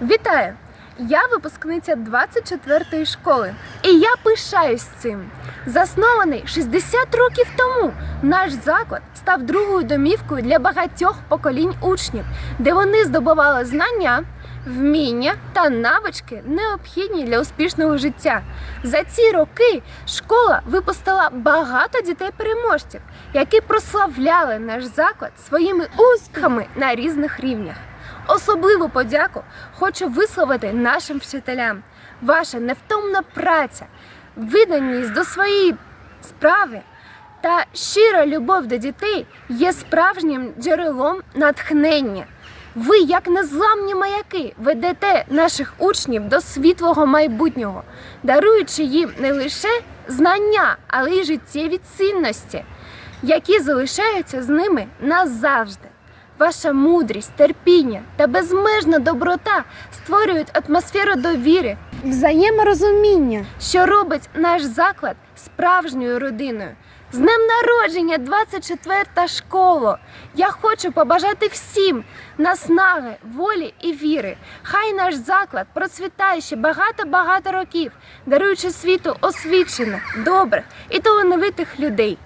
Вітаю! Я випускниця 24-ї школи, і я пишаюсь цим. Заснований 60 років тому, наш заклад став другою домівкою для багатьох поколінь учнів, де вони здобували знання, вміння та навички, необхідні для успішного життя. За ці роки школа випустила багато дітей-переможців, які прославляли наш заклад своїми успіхами на різних рівнях. Особливу подяку хочу висловити нашим вчителям. Ваша невтомна праця, відданість до своєї справи та щира любов до дітей є справжнім джерелом натхнення. Ви, як незламні маяки, ведете наших учнів до світлого майбутнього, даруючи їм не лише знання, але й життєві цінності, які залишаються з ними назавжди. Ваша мудрість, терпіння та безмежна доброта створюють атмосферу довіри, взаєморозуміння, що робить наш заклад справжньою родиною. З днем народження 24 школа! Я хочу побажати всім наснаги, волі і віри. Хай наш заклад процвітає ще багато-багато років, даруючи світу освічених, добрих і талановитих людей.